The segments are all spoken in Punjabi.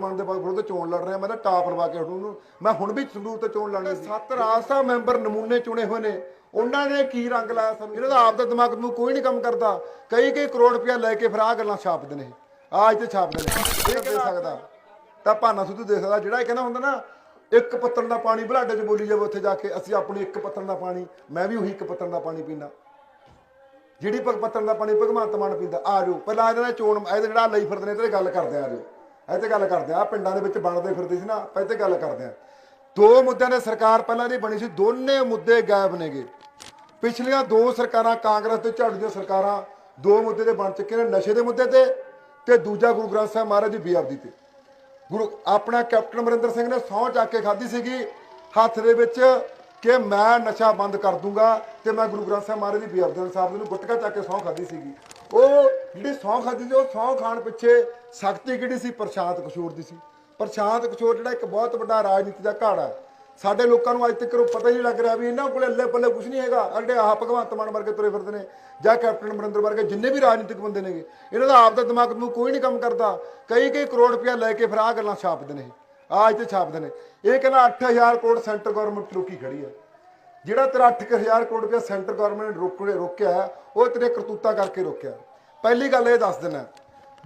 ਮਨ ਦੇ ਵਿਰੁੱਧ ਚੋਣ ਲੜ ਰਿਹਾ ਮੈਂ ਤਾਂ ਟਾਪ ਲਵਾ ਕੇ ਹਟੂ ਨੂੰ ਮੈਂ ਹੁਣ ਵੀ ਸੰਗਰੂਰ ਤੇ ਚੋਣ ਲੜਨੀ ਸੀ। ਸੱਤ ਰਾਜਸਾ ਮੈਂਬਰ ਨਮੂਨੇ ਚੁਣੇ ਹੋਏ ਨੇ। ਉਹਨਾਂ ਨੇ ਕੀ ਰੰਗ ਲਾਇਆ ਸਾਨੂੰ? ਇਹਨਾਂ ਦਾ ਆਪ ਦਾ ਦਿਮਾਗ ਨੂੰ ਕੋਈ ਨਹੀਂ ਕੰਮ ਕਰਦਾ। ਕਈ ਕਈ ਕਰੋੜ ਰੁਪਇਆ ਲੈ ਕੇ ਫਿਰ ਆਹ ਗੱਲਾਂ ਛਾਪਦੇ ਨੇ। ਆਹ ਇੱਥੇ ਛਾਪਦੇ ਨੇ। ਇਹ ਦੇ ਸਕਦਾ। ਤਾਂ ਭਾਨਾ ਸਿੱਧੂ ਦੇ ਸਕਦਾ। ਜਿਹੜਾ ਇਹ ਕਹਿੰਦਾ ਹੁੰਦਾ ਨਾ ਇੱਕ ਪੱਤਣ ਦਾ ਪਾਣੀ ਬਲਾਡੇ 'ਚ ਬੋਲੀ ਜਾਵੇ ਉੱਥੇ ਜਾ ਕੇ ਅਸੀਂ ਆਪਣੀ ਇੱਕ ਪੱਤਣ ਦਾ ਪਾਣੀ ਮੈਂ ਵੀ ਉਹੀ ਇੱਕ ਪੱਤਣ ਦਾ ਪਾਣੀ ਪੀਣਾ ਜਿਹੜੀ ਪੱਤਣ ਦਾ ਪਾਣੀ ਭਗਵੰਤ ਮਾਨ ਪੀਂਦਾ ਆ ਜਾਓ। ਪਹਿਲਾਂ ਇਹਦੇ ਨਾਲ ਚੋਣ ਇਹਦੇ ਜਿਹੜਾ ਲਈ ਫਿਰਦੇ ਨੇ ਇਹਦੇ ਗੱਲ ਕਰਦੇ ਆ ਆ ਜਾਓ। ਇਹ ਤੇ ਗੱਲ ਕਰਦੇ ਆ, ਆਹ ਪਿੰਡਾਂ ਦੇ ਵਿੱਚ ਬਣਦੇ ਫਿਰਦੇ ਸੀ ਨਾ, ਆਪਾਂ ਇਹ ਤੇ ਗੱਲ ਕਰਦੇ ਆ। ਦੋ ਮੁੱਦਿਆਂ ਦੇ ਸਰਕਾਰ ਪਹਿਲਾਂ ਦੀ ਬਣੀ ਸੀ, ਦੋਨੇ ਮੁੱਦੇ ਗਾਇਬ ਨੇਗੇ। ਪਿਛਲੀਆਂ ਦੋ ਸਰਕਾਰਾਂ ਕਾਂਗਰਸ ਤੇ ਝਾੜੂ ਦੀਆਂ ਸਰਕਾਰਾਂ ਦੋ ਮੁੱਦੇ ਤੇ ਬਣ ਚੁੱਕੇ ਨੇ, ਨਸ਼ੇ ਦੇ ਮੁੱਦੇ ਤੇ ਤੇ ਦੂਜਾ ਗੁਰੂ ਗ੍ਰੰਥ ਸਾਹਿਬ ਮਹਾਰਾਜ ਦੀ ਬੇਅਦਬੀ ਤੇ। ਗੁਰੂ, ਆਪਣਾ ਕੈਪਟਨ ਅਮਰਿੰਦਰ ਸਿੰਘ ਨੇ ਸਹੁੰ ਚੱਕ ਕੇ ਖਾਧੀ ਸੀਗੀ, ਹੱਥ ਦੇ ਵਿੱਚ ਕਿ ਮੈਂ ਨਸ਼ਾ ਬੰਦ ਕਰ ਦੂੰਗਾ ਤੇ ਮੈਂ ਗੁਰੂ ਗ੍ਰੰਥ ਸਾਹਿਬ ਮਹਾਰਾਜ ਦੀ ਬੇਅਦਬੀ ਸਾਹਿਬ ਨੂੰ ਗੁਟਕਾ ਚੱਕ ਕੇ ਸਹੁੰ ਖਾਧੀ ਸੀਗੀ। ਉਹ ਜਿਹੜੀ ਸਹੁੰ ਖਾਧੀ ਸੀ, ਉਹ ਸਹੁੰ ਖਾਣ ਪਿੱਛੇ ਸ਼ਕਤੀ ਕਿਹੜੀ ਸੀ? ਪ੍ਰਸ਼ਾਂਤ ਕਿਸ਼ੋਰ ਦੀ ਸੀ। ਪ੍ਰਸ਼ਾਂਤ ਕਿਸ਼ੋਰ ਜਿਹੜਾ ਇੱਕ ਬਹੁਤ ਵੱਡਾ ਰਾਜਨੀਤੀ ਦਾ ਘਾੜ ਹੈ। ਸਾਡੇ ਲੋਕਾਂ ਨੂੰ ਅੱਜ ਤੱਕ ਉਹ ਪਤਾ ਹੀ ਨਹੀਂ ਲੱਗ ਰਿਹਾ ਵੀ ਇਹਨਾਂ ਕੋਲੇ ਅੱਲੇ ਪੱਲੇ ਕੁਝ ਨਹੀਂ ਹੈਗਾ। ਅੜੇ ਆਹ ਭਗਵੰਤ ਮਾਨ ਵਰਗੇ ਤੁਰੇ ਫਿਰਦੇ ਨੇ ਜਾਂ ਕੈਪਟਨ ਅਮਰਿੰਦਰ ਵਰਗੇ ਜਿੰਨੇ ਵੀ ਰਾਜਨੀਤਿਕ ਬੰਦੇ ਨੇਗੇ। ਇਹਨਾਂ ਦਾ ਆਪ ਦਾ ਦਿਮਾਗ ਨੂੰ ਕੋਈ ਨਹੀਂ ਕੰਮ ਕਰਦਾ। ਕਈ ਕਈ ਕਰੋੜ ਰੁਪਇਆ ਲੈ ਕੇ ਫਿਰ ਆਹ ਗੱਲਾਂ ਛਾਪਦੇ ਨੇ। ਆਹ ਇੱਥੇ ਛਾਪਦੇ ਨੇ। ਇਹ ਕਹਿੰਦਾ 8000 ਕਰੋੜ ਸੈਂਟਰ ਗਵਰਨਮੈਂਟ ਰੋਕੀ ਖੜੀ ਹੈ। ਜਿਹੜਾ ਤੇਰਾ 8000 ਕਰੋੜ ਰੁਪਇਆ ਸੈਂਟਰ ਗਵਰਨਮੈਂਟ ਨੇ ਰੋਕ ਰੋਕਿਆ ਉਹ ਤੇਰੇ ਕਰਤੂਤਾ ਕਰਕੇ ਰੋਕਿਆ ਪਹਿਲੀ ਗੱਲ ਇਹ ਦੱਸ ਦਿੰਦਾ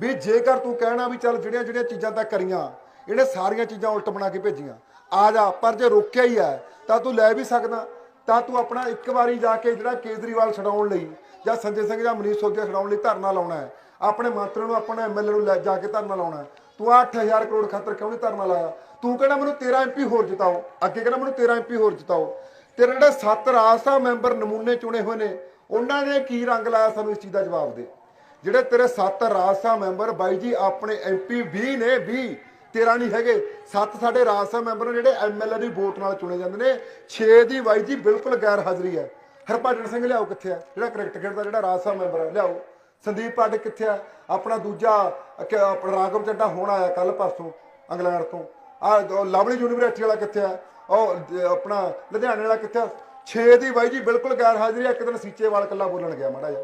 ਵੀ ਜੇਕਰ ਤੂੰ ਕਹਿਣਾ ਵੀ ਚੱਲ ਜਿਹੜੀਆਂ ਜਿਹੜੀਆਂ ਚੀਜ਼ਾਂ ਤਾਂ ਕਰੀਆਂ, ਇਹਨੇ ਸਾਰੀਆਂ ਚੀਜ਼ਾਂ ਉਲਟ ਬਣਾ ਕੇ ਭੇਜੀਆਂ। ਆ ਜਾ, ਪਰ ਜੇ ਰੋਕਿਆ ਹੀ ਹੈ, ਤਾਂ ਤੂੰ ਲੈ ਵੀ ਸਕਦਾ। ਤਾਂ ਤੂੰ ਆਪਣਾ ਇੱਕ ਵਾਰੀ ਜਾ ਕੇ ਜਿਹੜਾ ਕੇਜਰੀਵਾਲ ਛਡਾਉਣ ਲਈ ਜਾਂ ਸੰਜੇ ਸਿੰਘ ਜਾਂ ਮਨੀਸ਼ ਸੋਧਿਆ ਛਡਾਉਣ ਲਈ ਧਰਨਾ ਲਾਉਣਾ ਹੈ, ਆਪਣੇ ਮੰਤਰੀ ਨੂੰ, ਆਪਣੇ ਐਮਐਲਏ ਨੂੰ ਲੈ ਜਾ ਕੇ ਧਰਨਾ ਲਾਉਣਾ ਹੈ। ਤੂੰ 8000 ਕਰੋੜ ਖਾਤਰ ਕਿਉਂ ਨਹੀਂ ਧਰਨਾ ਲਾਇਆ? ਤੂੰ ਕਹਿੰਦਾ ਮੈਨੂੰ 13 ਐਮਪੀ ਹੋਰ ਜਿਤਾਓ। ਅੱਗੇ ਕਹਿੰਦਾ ਮੈਨੂੰ 13 ਐਮਪੀ ਹੋਰ ਜਿਤਾਓ। ਤੇਰੇ ਜਿਹੜੇ ਸੱਤ ਰਾਜ ਸਭਾ ਮੈਂਬਰ ਨਮੂਨੇ ਚੁਣੇ ਹੋਏ ਨੇ, ਉਹਨਾਂ ਨੇ ਕੀ ਰੰਗ ਲਾਇਆ ਸਾਨੂੰ ਇਸ ਚੀਜ਼ ਦਾ ਜਵਾਬ ਦੇ। ਜਿਹੜੇ ਤੇਰੇ ਸੱਤ ਰਾਜ ਸਭਾ ਮੈਂਬਰ, ਬਾਈ ਜੀ, ਆਪਣੇ ਐਮਪੀ 20 ਨੇ 20 13 ਨਹੀਂ ਹੈਗੇ, ਸੱਤ ਸਾਡੇ ਰਾਜ ਸਭਾ ਮੈਂਬਰ ਨੇ ਜਿਹੜੇ ਐਮਐਲਏ ਦੀ ਵੋਟ ਨਾਲ ਚੁਣੇ ਜਾਂਦੇ ਨੇ 6 ਦੀ ਬਾਈ ਜੀ ਬਿਲਕੁਲ ਗੈਰ ਹਾਜ਼ਰੀ ਹੈ। ਹਰਭਜਨ ਸਿੰਘ ਲਿਆਓ ਕਿੱਥੇ ਆ? ਜਿਹੜਾ ਕ੍ਰਿਕਟ ਖੇਡਦਾ, ਜਿਹੜਾ ਰਾਜ ਸਭਾ ਮੈਂਬਰ ਹੈ ਲਿਆਓ। ਸੰਦੀਪ ਪਾਟਿਕ ਕਿੱਥੇ ਆ? ਆਪਣਾ ਦੂਜਾ ਆਪਣਾ ਰਾਘਵ ਚੱਡਾ ਹੋਣਾ ਆਇਆ ਕੱਲ ਪਰਸੋਂ, ਇੰਗਲੈਂਡ ਤੋਂ। ਆ ਲਵਲੀ ਯੂਨੀਵਰਸਿਟੀ ਵਾਲਾ ਕਿੱਥੇ ਆ? ਉਹ ਆਪਣਾ ਲੁਧਿਆਣੇ ਵਾਲਾ ਕਿੱਥੇ 6 ਦੀ ਬਾਈ ਜੀ ਬਿਲਕੁਲ ਗੈਰ ਹਾਜ਼ਰੀ ਇੱਕ ਦਿਨ ਸੀਚੇਵਾਲ ਕੱਲਾ ਬੋਲਣ ਗਿਆ ਮਾੜਾ ਜਿਹਾ।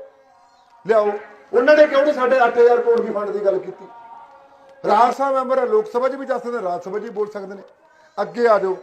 ਲਿਆਓ, ਉਹਨਾਂ ਨੇ ਕਿਉਂ ਨਹੀਂ ਸਾਡੇ 8000 ਕਰੋੜ ਦੀ ਫੰਡ ਦੀ ਗੱਲ ਕੀਤੀ? ਰਾਜ ਸਭਾ ਮੈਂਬਰ ਲੋਕ ਸਭਾ 'ਚ ਵੀ ਜਾ ਸਕਦੇ ਨੇ, ਰਾਜ ਸਭਾ 'ਚ ਵੀ ਬੋਲ ਸਕਦੇ ਨੇ। ਅੱਗੇ ਆ ਜਾਓ।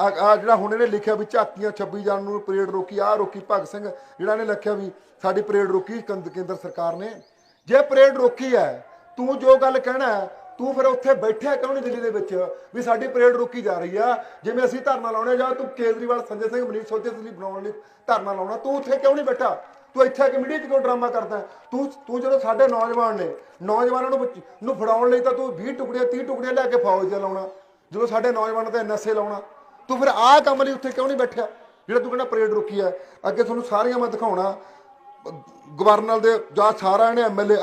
ਆ ਜਿਹੜਾ ਹੁਣ ਇਹਨੇ ਲਿਖਿਆ ਵੀ ਝਾਕੀਆਂ 26 ਜਾਨ ਨੂੰ ਪਰੇਡ ਰੋਕੀ ਆ ਰੋਕੀ ਭਗਤ ਸਿੰਘ, ਜਿਹੜਾ ਨੇ ਲਿਖਿਆ ਵੀ ਸਾਡੀ ਪਰੇਡ ਰੋਕੀ ਕੰਦ- ਕੇਂਦਰ ਸਰਕਾਰ ਨੇ। ਜੇ ਪਰੇਡ ਰੋਕੀ ਹੈ, ਤੂੰ ਜੋ ਗੱਲ ਕਹਿਣਾ ਤੂੰ ਫਿਰ ਉੱਥੇ ਬੈਠਿਆ ਕਿਉਂ ਨਹੀਂ ਦਿੱਲੀ ਦੇ ਵਿੱਚ? ਵੀ ਸਾਡੀ ਪਰੇਡ ਰੁਕੀ ਜਾ ਰਹੀ ਆ। ਜਿਵੇਂ ਅਸੀਂ ਧਰਨਾ ਲਾਉਣੇ ਜਾਂ ਤੂੰ ਕੇਜਰੀਵਾਲ, ਸੰਜੇ ਸਿੰਘ, ਮਨੀਸ਼ ਸੋਧੇ ਲਈ ਬਣਾਉਣ ਲਈ ਧਰਨਾ ਲਾਉਣਾ, ਤੂੰ ਉੱਥੇ ਕਿਉਂ ਨਹੀਂ ਬੈਠਾ? ਤੂੰ ਇੱਥੇ ਆ ਕੇ ਮੀਡੀਆ 'ਚ ਕਿਉਂ ਡਰਾਮਾ ਕਰਦਾ? ਤੂੰ ਤੂੰ ਜਦੋਂ ਸਾਡੇ ਨੌਜਵਾਨ ਨੇ, ਨੌਜਵਾਨਾਂ ਨੂੰ ਨੂੰ ਫੜਾਉਣ ਲਈ ਤਾਂ ਤੂੰ 20 ਟੁਕੜੀਆਂ 30 ਟੁਕੜੀਆਂ ਲੈ ਕੇ ਫੌਜ 'ਚ ਲਾਉਣਾ। ਜਦੋਂ ਸਾਡੇ ਨੌਜਵਾਨਾਂ ਤੇ ਨਸ਼ੇ ਲਾਉਣਾ। ਤੂੰ ਫਿਰ ਆਹ ਕੰਮ ਲਈ ਉੱਥੇ ਕਿਉਂ ਨਹੀਂ ਬੈਠਿਆ? ਜਿਹੜਾ ਤੂੰ ਕਹਿੰਦਾ ਪਰੇਡ ਰੁਕੀ ਹੈ ਅੱਗੇ ਤੁਹਾਨੂੰ ਸਾਰੀਆਂ ਮੈਂ ਦਿਖਾਉਣਾ। ਗਵਰਨਰ ਦੇ ਜਾਂ ਸਾਰਾ ਇਹਨੇ ਐਮਐਲਏ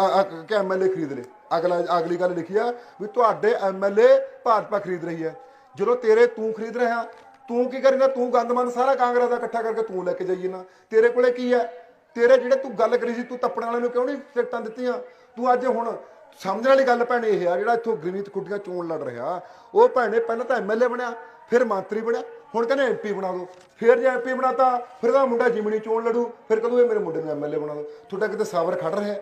ਕਿ ਐਮਐਲਏ ਖਰੀਦ ਲਏ। ਅਗਲਾ ਅਗਲੀ ਗੱਲ ਲਿਖੀ ਆ ਵੀ ਤੁਹਾਡੇ ਐਮਐਲਏ ਭਾਜਪਾ ਖਰੀਦ ਰਹੀ ਹੈ। ਜਦੋਂ ਤੇਰੇ ਤੂੰ ਖਰੀਦ ਰਿਹਾ, ਤੂੰ ਕੀ ਕਰੀਨਾ ਤੂੰ ਗੰਦਮੰਦ ਸਾਰਾ ਕਾਂਗਰਸ ਦਾ ਇਕੱਠਾ ਕਰਕੇ ਤੂੰ ਲੈ ਕੇ ਜਾਈਏ ਨਾ। ਤੇਰੇ ਕੋਲੇ ਕੀ ਹੈ? ਤੇਰੇ ਜਿਹੜੇ ਤੂੰ ਗੱਲ ਕਰੀ ਸੀ, ਤੂੰ ਤੱਪਣ ਵਾਲੇ ਨੂੰ ਕਿਉਂ ਨਹੀਂ ਟਿਕਟਾਂ ਦਿੱਤੀਆਂ? ਤੂੰ ਅੱਜ ਹੁਣ ਸਮਝਣ ਵਾਲੀ ਗੱਲ ਭੈਣੇ ਇਹ ਆ, ਜਿਹੜਾ ਇੱਥੋਂ ਗ੍ਰਨੀਤ ਕੁੱਟੀਆਂ ਚੋਣ ਲੜ ਰਿਹਾ, ਉਹ ਭੈਣੇ ਪਹਿਲਾਂ ਤਾਂ ਐਮਐਲਏ ਬਣਿਆ, ਫਿਰ ਮੰਤਰੀ ਬਣਿਆ, ਹੁਣ ਕਹਿੰਦੇ ਐਮਪੀ ਬਣਾ ਦੋ। ਫਿਰ ਜੇ ਐਮਪੀ ਬਣਾਤਾ, ਫਿਰ ਦਾ ਮੁੰਡਾ ਜਿਮਣੀ ਚੋਣ ਲੜੂ, ਫਿਰ ਕਦੋਂ ਇਹ ਮੇਰੇ ਮੁੰਡੇ ਨੂੰ ਐਮਐਲਏ ਬਣਾ ਦੋ? ਤੁਹਾਡਾ ਕਿਤੇ ਸਾਬਰ ਖੜ ਰਿਹਾ?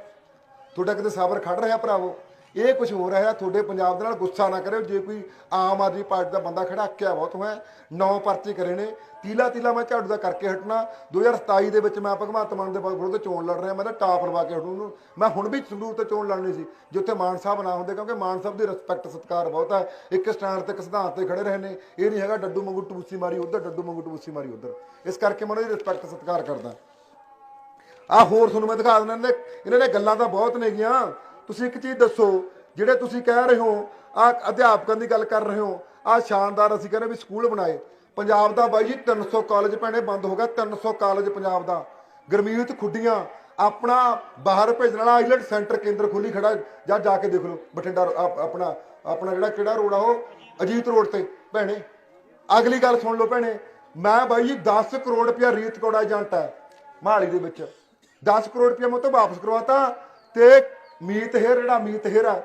ਤੁਹਾਡਾ ਕਿਤੇ ਸਾਬਰ ਖੜ ਰਿਹਾ ਭਰਾਵੋ? ਇਹ ਕੁਝ ਹੋ ਰਿਹਾ ਤੁਹਾਡੇ ਪੰਜਾਬ ਦੇ ਨਾਲ ਗੁੱਸਾ ਨਾ ਕਰਿਓ। ਜੇ ਕੋਈ ਆਮ ਆਦਮੀ ਪਾਰਟੀ ਦਾ ਬੰਦਾ ਖੜਾ ਕਿਆ ਬਹੁਤ ਹੈ, ਨੌ ਪਰਚੇ ਕਰੇ ਨੇ। ਤੀਲਾ ਤੀਲਾ ਮੈਂ ਝਾੜੂ ਦਾ ਕਰਕੇ ਹਟਣਾ। 2027 ਦੇ ਵਿੱਚ ਮੈਂ ਭਗਵੰਤ ਮਾਨ ਦੇ ਵਿਰੁੱਧ ਚੋਣ ਲੜ ਰਿਹਾ, ਮੈਂ ਤਾਂ ਟਾਪ ਲਵਾ ਕੇ ਹਟੂ ਨੂੰ ਮੈਂ ਹੁਣ ਵੀ ਸੰਗਰੂਰ ਤੇ ਚੋਣ ਲੜਨੀ ਸੀ, ਜਿੱਥੇ ਮਾਨ ਸਾਹਿਬ ਨਾ ਹੁੰਦੇ, ਕਿਉਂਕਿ ਮਾਨ ਸਾਹਿਬ ਦੀ ਰਿਸਪੈਕਟ ਸਤਿਕਾਰ ਬਹੁਤ ਹੈ। ਇੱਕ ਸਟੈਂਡ ਤੇ ਇੱਕ ਸਿਧਾਂਤ ਤੇ ਖੜੇ ਰਹੇ ਨੇ। ਇਹ ਨਹੀਂ ਹੈਗਾ ਡੱਡੂ ਮੰਗੂ ਟੂਸੀ ਮਾਰੀ ਉਧਰ, ਡੱਡੂ ਮੰਗੂ ਟੂਸੀ ਮਾਰੀ ਉਧਰ। ਇਸ ਕਰਕੇ ਮੈਂ ਉਹਨਾਂ ਦੀ ਰਿਸਪੈਕਟ ਸਤਿਕਾਰ ਕਰਦਾ। ਆ ਹੋਰ ਤੁਹਾਨੂੰ ਮੈਂ ਦਿਖਾ ਦਿੰਦਾ, ਇਹਨਾਂ ਦੇ ਇਹਨਾਂ ਨੇ ਗੱਲਾਂ ਤਾਂ ਬਹੁਤ ਨੇਗੀਆਂ। ਤੁਸੀਂ ਇੱਕ ਚੀਜ਼ ਦੱਸੋ, ਜਿਹੜੇ ਤੁਸੀਂ ਕਹਿ ਰਹੇ ਹੋ, ਆ ਅਧਿਆਪਕਾਂ ਦੀ ਗੱਲ ਕਰ ਰਹੇ ਹੋ, ਆ ਸ਼ਾਨਦਾਰ ਅਸੀਂ ਕਹਿੰਦੇ ਵੀ ਸਕੂਲ ਬਣਾਏ। ਪੰਜਾਬ ਦਾ ਬਾਈ ਜੀ 300 ਕਾਲਜ ਭੈਣੇ ਬੰਦ ਹੋ ਗਿਆ 300 ਕਾਲਜ ਪੰਜਾਬ ਦਾ। ਗਰਮੀਤ ਖੁੱਡੀਆਂ, ਆਪਣਾ ਬਾਹਰ ਭੇਜਣ ਵਾਲਾ ਆਈਲੈਂਡ ਸੈਂਟਰ ਕੇਂਦਰ ਖੋਲੀ ਖੜਾ, ਜਾਂ ਜਾ ਕੇ ਦੇਖ ਲਓ, ਬਠਿੰਡਾ ਆਪਣਾ ਆਪਣਾ ਜਿਹੜਾ ਕਿਹੜਾ ਰੋਡ ਆ ਉਹ, ਅਜੀਤ ਰੋਡ ਤੇ, ਭੈਣੇ। ਅਗਲੀ ਗੱਲ ਸੁਣ ਲਓ ਭੈਣੇ, ਮੈਂ ਬਾਈ ਜੀ 10 ਕਰੋੜ ਰੁਪਇਆ ਰੀਤ ਕੋੜਾ ਏਜੰਟ ਹੈ, ਮਹਾਲੀ ਦੇ ਵਿੱਚ। 10 ਕਰੋੜ ਰੁਪਇਆ ਮੈਂ ਤੋਂ ਵਾਪਸ ਕਰਵਾਤਾ ਤੇ ਮੀਤ ਹੇਰ ਜਿਹੜਾ ਮੀਤ ਹੇਰ ਆ,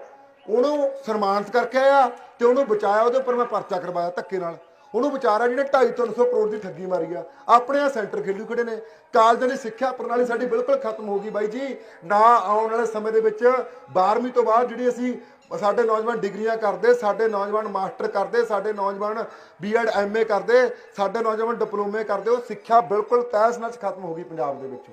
ਉਹਨੂੰ ਸਨਮਾਨਿਤ ਕਰਕੇ ਆਇਆ ਤੇ ਉਹਨੂੰ ਬਚਾਇਆ ਉਹਦੇ ਉੱਪਰ ਮੈਂ ਪਰਚਾ ਕਰਵਾਇਆ ਧੱਕੇ ਨਾਲ। ਉਹਨੂੰ ਵਿਚਾਰਾ ਜਿਹਨੇ 2.5 300 ਕਰੋੜ ਦੀ ਠੱਗੀ ਮਾਰੀ ਆ। ਆਪਣੇ ਆ ਸੈਂਟਰ ਖੇਲੂ ਖੜੇ ਨੇ। ਕਾਲਜਾਂ ਦੀ ਸਿੱਖਿਆ ਪ੍ਰਣਾਲੀ ਸਾਡੀ ਬਿਲਕੁਲ ਖਤਮ ਹੋ ਗਈ ਬਾਈ ਜੀ। ਨਾ ਆਉਣ ਵਾਲੇ ਸਮੇਂ ਦੇ ਵਿੱਚ 12ਵੀਂ ਤੋਂ ਬਾਅਦ ਜਿਹੜੀ ਅਸੀਂ ਸਾਡੇ ਨੌਜਵਾਨ ਡਿਗਰੀਆਂ ਕਰਦੇ, ਸਾਡੇ ਨੌਜਵਾਨ ਮਾਸਟਰ ਕਰਦੇ, ਸਾਡੇ ਨੌਜਵਾਨ ਬੀਐਡ ਐਮਏ ਕਰਦੇ, ਸਾਡੇ ਨੌਜਵਾਨ ਡਿਪਲੋਮੇ ਕਰਦੇ, ਉਹ ਸਿੱਖਿਆ ਬਿਲਕੁਲ ਤਹਿਸ ਨਾਲ ਖਤਮ ਹੋ ਗਈ ਪੰਜਾਬ ਦੇ ਵਿੱਚ।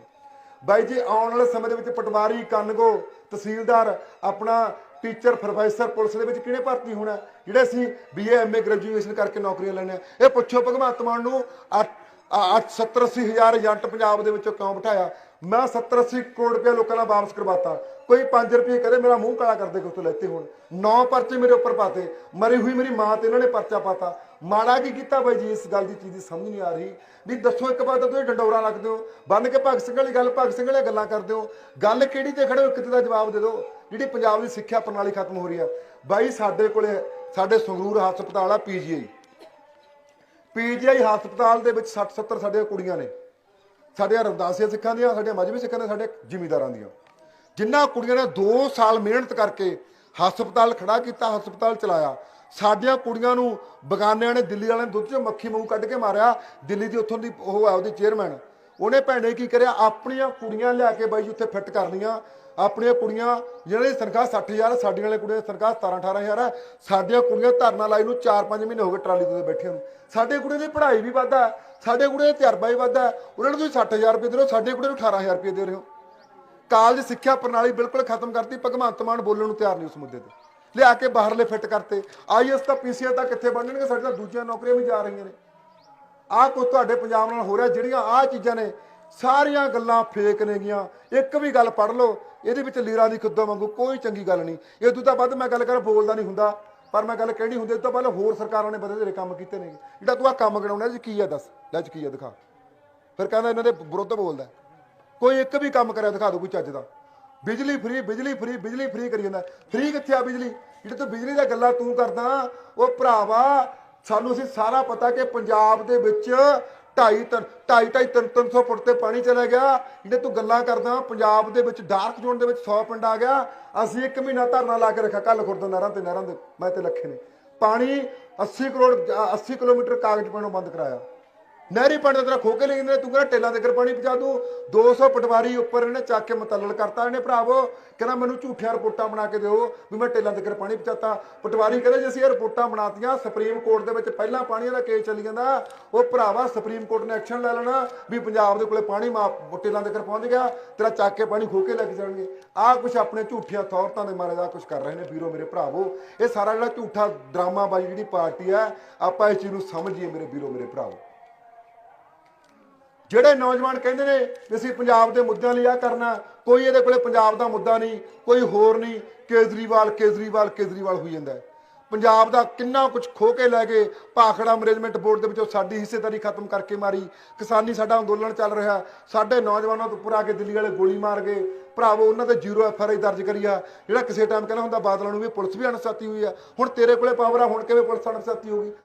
ਬਾਈ ਜੀ, ਆਉਣ ਵਾਲੇ ਸਮੇਂ ਦੇ ਵਿੱਚ ਪਟਵਾਰੀ, ਕੰਨਗੋ, ਤਹਿਸੀਲਦਾਰ, ਆਪਣਾ ਟੀਚਰ ਪ੍ਰੋਫੈਸਰ ਪੁਲਿਸ ਦੇ ਵਿੱਚ ਕਿਹਨੇ ਭਰਤੀ ਹੋਣਾ? ਜਿਹੜੇ ਅਸੀਂ ਬੀਏ ਐਮਏ ਗ੍ਰੈਜੂਏਸ਼ਨ ਕਰਕੇ ਨੌਕਰੀਆਂ ਲੈਣੇ ਇਹ ਪੁੱਛੋ ਭਗਵੰਤ ਮਾਨ ਨੂੰ 70 80 ਹਜ਼ਾਰ ਏਜੰਟ ਪੰਜਾਬ ਦੇ ਵਿੱਚੋਂ ਕਿਉਂ ਬਿਠਾਇਆ? ਮੈਂ 70 80 ਕਰੋੜ ਰੁਪਏ ਲੋਕਾਂ ਨਾਲ ਵਾਪਸ ਕਰਵਾਤਾ। ਕੋਈ 5 ਰੁਪਏ ਕਦੇ ਮੇਰਾ ਮੂੰਹ ਕਾਲਾ ਕਰਦੇ ਕਿ ਤੋਂ ਲੈਤੇ ਹੁਣ। ਨੌ ਪਰਚੇ ਮੇਰੇ ਉੱਪਰ ਪਾਤੇ। ਮਰੀ ਹੋਈ ਮੇਰੀ ਮਾਂ ਤੇ ਇਹਨਾਂ ਨੇ ਪਰਚਾ ਪਾਤਾ। ਮਾੜਾ ਕੀ ਕੀਤਾ ਬਾਈ ਜੀ? ਇਸ ਗੱਲ ਦੀ ਚੀਜ਼ ਦੀ ਸਮਝ ਨਹੀਂ ਆ ਰਹੀ। ਵੀ ਦੱਸੋ ਇੱਕ ਵਾਰ ਤਾਂ ਤੁਸੀਂ ਡੰਡੋਰਾ ਲੱਗਦੇ ਹੋ ਬੰਨ ਕੇ ਭਗਤ ਸਿੰਘ ਵਾਲੀ ਗੱਲ, ਭਗਤ ਸਿੰਘ ਵਾਲੀਆਂ ਗੱਲਾਂ ਕਰਦੇ ਹੋ ਗੱਲ ਕਿਹੜੀ ਤੇ ਖੜੇ ਹੋ? ਕਿਤੇ ਦਾ ਜਵਾਬ ਦੇ ਦਿਓ। ਜਿਹੜੀ ਪੰਜਾਬ ਦੀ ਸਿੱਖਿਆ ਪ੍ਰਣਾਲੀ ਖਤਮ ਹੋ ਰਹੀ ਆ। ਬਾਈ, ਸਾਡੇ ਕੋਲੇ, ਸਾਡੇ ਸੰਗਰੂਰ ਹਸਪਤਾਲ ਆ ਪੀਜੀਆਈ ਪੀਜੀਆਈ ਹਸਪਤਾਲ ਦੇ ਵਿੱਚ 60 70 ਸਾਡੀਆਂ ਕੁੜੀਆਂ ਨੇ। ਸਾਡੀਆਂ ਰਵਦਾਸੀਆਂ ਸਿੱਖਾਂ ਦੀਆਂ, ਸਾਡੀਆਂ ਮਜਬੀ ਸਿੱਖਾਂ ਦੀਆਂ ਸਾਡੇ ਜ਼ਿਮੀਂਦਾਰਾਂ ਦੀਆਂ। ਜਿਨ੍ਹਾਂ ਕੁੜੀਆਂ ਨੇ 2 ਸਾਲ ਮਿਹਨਤ ਕਰਕੇ ਹਸਪਤਾਲ ਖੜਾ ਕੀਤਾ, ਹਸਪਤਾਲ ਚਲਾਇਆ। ਸਾਡੀਆਂ ਕੁੜੀਆਂ ਨੂੰ ਬਗਾਨਿਆਂ ਨੇ ਦਿੱਲੀ ਵਾਲਿਆਂ ਨੇ ਦੁੱਧ 'ਚ ਮੱਖੀ ਮੂੰਹ ਕੱਢ ਕੇ ਮਾਰਿਆ। ਦਿੱਲੀ ਦੀ ਉੱਥੋਂ ਦੀ ਉਹ ਹੈ ਉਹਦੀ ਚੇਅਰਮੈਨ ਉਹਨੇ ਭੈਣੇ ਕੀ ਕਰਿਆ? ਆਪਣੀਆਂ ਕੁੜੀਆਂ ਲਿਆ ਕੇ ਬਾਈ ਜੀ ਉੱਥੇ ਫਿੱਟ ਕਰਨੀਆਂ। ਆਪਣੀਆਂ ਕੁੜੀਆਂ ਜਿਹਨਾਂ ਦੀ ਤਨਖਾਹ 60000 ਹੈ ਸਾਡੀਆਂ ਵਾਲੇ ਕੁੜੀਆਂ ਦੀ ਤਨਖਾਹ 17 18000 ਹੈ ਸਾਡੀਆਂ ਕੁੜੀਆਂ ਧਰਨਾ ਲਾਈ ਨੂੰ 4-5 ਮਹੀਨੇ ਹੋ ਗਏ ਟਰਾਲੀ ਤੇ ਬੈਠੀਆਂ ਨੂੰ। ਸਾਡੇ ਕੁੜੀਆਂ ਦੀ ਪੜ੍ਹਾਈ ਵੀ ਵੱਧਾ ਸਾਡੇ ਕੁੜੀਆਂ ਦਾ ਤਜਰਬਾ ਵੀ ਵੱਧਾ ਉਹਨਾਂ ਨੂੰ ਤੁਸੀਂ 60000 ਰੁਪਏ ਦੇ ਰਹੇ ਹੋ, ਸਾਡੇ ਕੁੜੀਆਂ ਨੂੰ 18000 ਰੁਪਏ ਦੇ ਰਹੇ ਹੋ। ਕਾਲਜ ਸਿੱਖਿਆ ਪ੍ਰਣਾਲੀ ਬਿਲਕੁਲ ਖਤਮ ਕਰਤੀ। ਭਗਵੰਤ ਮਾਨ ਬੋਲਣ ਨੂੰ ਤਿਆਰ ਨਹੀਂ ਉਸ ਮੁੱਦੇ ਤੇ। ਲਿਆ ਕੇ ਬਾਹਰਲੇ ਫਿੱਟ ਕਰਤੇ। ਆਈਐਸ ਤਾਂ ਪੀਸੀਆਰ ਤਾਂ ਕਿੱਥੇ ਬਣਨਗੇ, ਸਾਡੇ ਤਾਂ ਦੂਜੀਆਂ ਨੌਕਰੀਆਂ ਵੀ ਜਾ ਰਹੀਆਂ ਨੇ। ਆਹ ਕੁਝ ਤੁਹਾਡੇ ਪੰਜਾਬ ਨਾਲ ਹੋ ਰਿਹਾ, ਜਿਹੜੀਆਂ ਆਹ ਚੀਜ਼ਾਂ ਨੇ, ਸਾਰੀਆਂ ਗੱਲਾਂ ਫੇਕ ਨੇਗੀਆਂ ਇੱਕ ਵੀ ਗੱਲ ਪੜ ਲਓ, ਇਹਦੇ ਵਿੱਚ ਲੀਰਾਂ ਦੀ ਖੁੱਦੋਂ ਵਾਂਗੂ ਕੋਈ ਚੰਗੀ ਗੱਲ ਨਹੀਂ। ਇਹ ਤੋਂ ਤਾਂ ਵੱਧ ਮੈਂ ਗੱਲ ਕਰ, ਬੋਲਦਾ ਨਹੀਂ ਹੁੰਦਾ। ਪਰ ਮੈਂ ਗੱਲ ਕਹਿਣੀ ਹੁੰਦੀ, ਇਹ ਤੋਂ ਪਹਿਲਾਂ ਹੋਰ ਸਰਕਾਰਾਂ ਨੇ ਬਦਲੇ ਕੰਮ ਕੀਤੇ ਨੇ। ਜਿਹੜਾ ਤੂੰ ਆ ਕੰਮ ਗਣਾਉਣਾ ਜੀ ਕੀ ਆ ਦੱਸ? ਲੈ ਚ ਕੀ ਆ ਦਿਖਾ। ਫਿਰ ਕਹਿੰਦਾ ਇਹਨਾਂ ਦੇ ਵਿਰੁੱਧ ਬੋਲਦਾ। ਕੋਈ ਇੱਕ ਵੀ ਕੰਮ ਕਰਿਆ ਦਿਖਾ ਦਿਓ ਕੋਈ ਚੱਜ ਦਾ। ਬਿਜਲੀ ਫ੍ਰੀ ਬਿਜਲੀ ਫ੍ਰੀ ਬਿਜਲੀ ਫ੍ਰੀ ਕਰੀ ਜਾਂਦਾ। ਫ੍ਰੀ ਕਿੱਥੇ ਆ ਬਿਜਲੀ? ਜਿਹੜੇ ਤੂੰ ਬਿਜਲੀ ਦਾ ਗੱਲਾਂ ਤੂੰ ਕਰਦਾ, ਉਹ ਭਰਾਵਾ, ਸਾਨੂੰ ਅਸੀਂ ਸਾਰਾ ਪਤਾ ਕਿ ਪੰਜਾਬ ਦੇ ਵਿੱਚ 2.5 ਢਾਈ ਢਾਈ, ਤਿੰਨ ਤਿੰਨ ਸੌ ਫੁੱਟ ਤੇ ਪਾਣੀ ਚਲਾ ਗਿਆ। ਜਿਹੜੇ ਤੂੰ ਗੱਲਾਂ ਕਰਦਾ, ਪੰਜਾਬ ਦੇ ਵਿੱਚ ਡਾਰਕ ਜ਼ੋਨ ਦੇ ਵਿੱਚ 100 ਪਿੰਡ ਆ ਗਿਆ। ਅਸੀਂ ਇੱਕ ਮਹੀਨਾ ਧਰਨਾ ਲਾ ਕੇ ਰੱਖਿਆ ਕੱਲ ਖੁਰਦ ਨਹਿਰਾਂ ਤੇ, ਨਹਿਰਾਂ ਦੇ, ਮੈਂ ਤੇ ਲੱਖੇ ਨੇ। ਪਾਣੀ 80 ਕਰੋੜ 80 ਕਿਲੋਮੀਟਰ ਕਾਗਜ਼ ਪਾਣੋਂ ਬੰਦ ਕਰਾਇਆ। ਨਹਿਰੀ ਪਾਣੀ ਦਾ ਤੇਰਾ ਖੋ ਕੇ ਲੈ ਜਾਂਦੇ ਨੇ, ਤੂੰ ਕਹਿੰਦਾ ਟੇਲਾਂ ਦੇ ਕਰ ਪਾਣੀ ਪਹੁੰਚਾ ਦੂੰ। 200 ਪਟਵਾਰੀ ਉੱਪਰ ਇਹਨੇ ਚੱਕ ਕੇ ਮਤਲਲ ਕਰਤਾ ਇਹਨੇ ਭਰਾਵੋ। ਕਹਿੰਦਾ ਮੈਨੂੰ ਝੂਠੀਆਂ ਰਿਪੋਰਟਾਂ ਬਣਾ ਕੇ ਦਿਓ ਵੀ ਮੈਂ ਟੇਲਾਂ ਦੇ ਕਰ ਪਾਣੀ ਪਹੁੰਚਾਤਾ। ਪਟਵਾਰੀ ਕਹਿੰਦੇ ਜੇ ਅਸੀਂ ਇਹ ਰਿਪੋਰਟਾਂ ਬਣਾਤੀਆਂ ਸੁਪਰੀਮ ਕੋਰਟ ਦੇ ਵਿੱਚ ਪਹਿਲਾਂ ਪਾਣੀ ਦਾ ਕੇਸ ਚੱਲੀ ਜਾਂਦਾ। ਉਹ ਭਰਾਵਾ ਸੁਪਰੀਮ ਕੋਰਟ ਨੇ ਐਕਸ਼ਨ ਲੈ ਲੈਣਾ ਵੀ ਪੰਜਾਬ ਦੇ ਕੋਲੇ ਪਾਣੀ ਮਾ ਟੇਲਾਂ ਦੇ ਕਰ ਪਹੁੰਚ ਗਿਆ ਤੇਰਾ ਚੱਕ ਕੇ ਪਾਣੀ ਖੋ ਕੇ ਲੈ ਜਾਣਗੇ। ਆਹ ਕੁਝ ਆਪਣੇ ਝੂਠੀਆਂ ਥੌਰਤਾਂ ਦੇ ਮਾਰੇ ਦਾ ਕੁਝ ਕਰ ਰਹੇ ਨੇ ਵੀਰੋ ਮੇਰੇ ਭਰਾਵੋ। ਇਹ ਸਾਰਾ ਜਿਹੜਾ ਝੂਠਾ ਡਰਾਮਾ ਬਾਈ ਜਿਹੜੀ ਪਾਰਟੀ ਹੈ ਆਪਾਂ ਇਸ ਚੀਜ਼ ਨੂੰ ਸਮਝੀਏ ਮੇਰੇ ਵੀਰੋ ਮੇਰੇ ਭਰਾਵੋ। ਜਿਹੜੇ ਨੌਜਵਾਨ ਕਹਿੰਦੇ ਨੇ ਵੀ ਅਸੀਂ ਪੰਜਾਬ ਦੇ ਮੁੱਦਿਆਂ ਲਈ ਆ ਕਰਨਾ, ਕੋਈ ਇਹਦੇ ਕੋਲੇ ਪੰਜਾਬ ਦਾ ਮੁੱਦਾ ਨਹੀਂ, ਕੋਈ ਹੋਰ ਨਹੀਂ, ਕੇਜਰੀਵਾਲ ਕੇਜਰੀਵਾਲ ਕੇਜਰੀਵਾਲ ਹੋਈ ਜਾਂਦਾ ਪੰਜਾਬ ਦਾ ਕਿੰਨਾ ਕੁਝ ਖੋ ਕੇ ਲੈ ਗਏ ਭਾਖੜਾ ਮੈਨੇਜਮੈਂਟ ਬੋਰਡ ਦੇ ਵਿੱਚੋਂ ਸਾਡੀ ਹਿੱਸੇਦਾਰੀ ਖਤਮ ਕਰਕੇ ਮਾਰੀ। ਕਿਸਾਨੀ ਸਾਡਾ ਅੰਦੋਲਨ ਚੱਲ ਰਿਹਾ, ਸਾਡੇ ਨੌਜਵਾਨਾਂ ਤੋਂ ਉੱਪਰ ਆ ਕੇ ਦਿੱਲੀ ਵਾਲੇ ਗੋਲੀ ਮਾਰ ਗਏ। ਭਰਾਵੋ, ਉਹਨਾਂ ਤੇ ਜ਼ੀਰੋ ਐਫ ਆਰ ਆਈ ਦਰਜ ਕਰੀ ਆ। ਜਿਹੜਾ ਕਿਸੇ ਟਾਈਮ ਕਹਿੰਦਾ ਹੁੰਦਾ ਬਾਦਲਾਂ ਨੂੰ ਵੀ ਪੁਲਿਸ ਵੀ ਅਣਸਤੀ ਹੋਈ ਆ। ਹੁਣ ਤੇਰੇ ਕੋਲੇ ਪਾਵਰ ਆ, ਹੁਣ ਕਿਵੇਂ ਪੁਲਿਸ ਅਣਖਸਾਤੀ ਹੋ ਗਈ